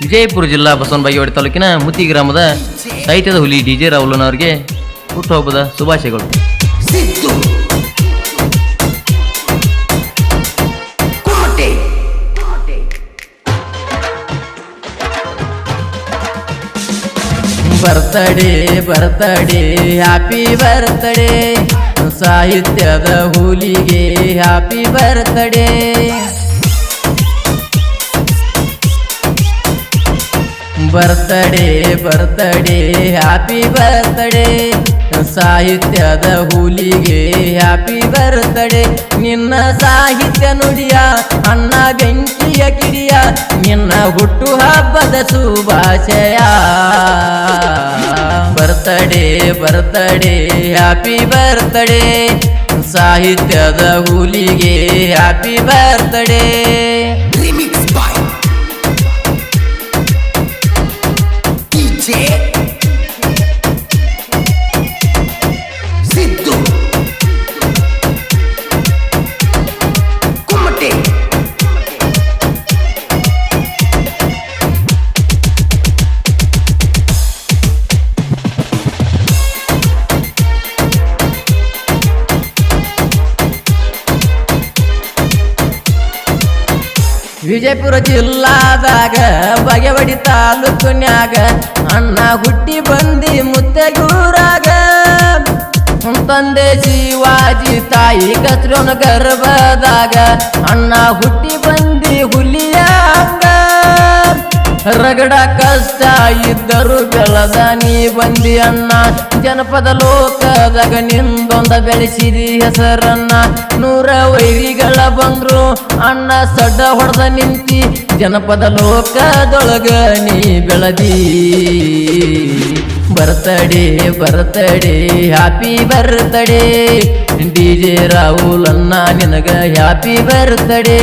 ವಿಜಯಪುರ ಜಿಲ್ಲಾ ಬಸವನಬಾಗೇವಾಡಿ ತಾಲೂಕಿನ ಮುತಿ ಗ್ರಾಮದ ಸಾಹಿತ್ಯದ ಹುಲಿ ಡಿ ಜೆ ರಾಹುಲನವರಿಗೆ ಹುಟ್ಟುಹಬ್ಬದ ಶುಭಾಶಯಗಳು. ಬರ್ತಡೇ ಬರ್ತಡೇ ಹ್ಯಾಪಿ ಬರ್ತಡೇ ಸಾಹಿತ್ಯದ ಹುಲಿಗೆ happy birthday birthday birthday happy birthday ಸಾಹಿತ್ಯದ ಹುಲಿಗೆ ಹ್ಯಾಪಿ ಬರ್ತಡೇ ನಿನ್ನ ಸಾಹಿತ್ಯ ನುಡಿಯ ಅನ್ನ ಬೆಂಕಿಯ ಕಿಡಿಯ, ನಿನ್ನ ಹುಟ್ಟು ಹಬ್ಬದ ಶುಭಾಶಯ. ಬರ್ತಡೇ ಬರ್ತಡೇ ಹ್ಯಾಪಿ ಬರ್ತಡೇ ಸಾಹಿತ್ಯದ ಹುಲಿಗೆ ಹ್ಯಾಪಿ ಬರ್ತಡೇ ವಿಜಯಪುರ ಜಿಲ್ಲಾದಾಗ ಬಗೆವಡಿ ತಾಲೂಕಿನ್ಯಾಗ ಅಣ್ಣ ಹುಟ್ಟಿ ಬಂದಿ ಮುತ್ತೆಗೂರಾಗ. ತಂದೆ ಶಿವಾಜಿ ತಾಯಿ ಕತ್ರೋನ ಗರ್ಭದಾಗ ಅಣ್ಣ ಹುಟ್ಟಿ ಬಂದಿ ಹುಲಿಯ ರಗಡ ಕಷ್ಟ ಇದ್ದರು ಬೆಳದ ನೀ ಬಂದಿ ಅಣ್ಣ. ಜನಪದ ಲೋಕದಾಗ ನಿಂದೊಂದ ಬೆಳೆಸಿದಿ ಹೆಸರನ್ನ. ನೂರ ವೈರಿಗಳ ಬಂದ್ರು, ಅಣ್ಣ ಸಡ್ಡ ಹೊಡೆದ ನಿಂತಿ. ಜನಪದ ಲೋಕದೊಳಗ ನೀ ಬೆಳದಿ. Birthday birthday happy birthday D J Rahul ಅನ್ನ ನಿನಗ ಹ್ಯಾಪಿ ಬರ್ತಡೇ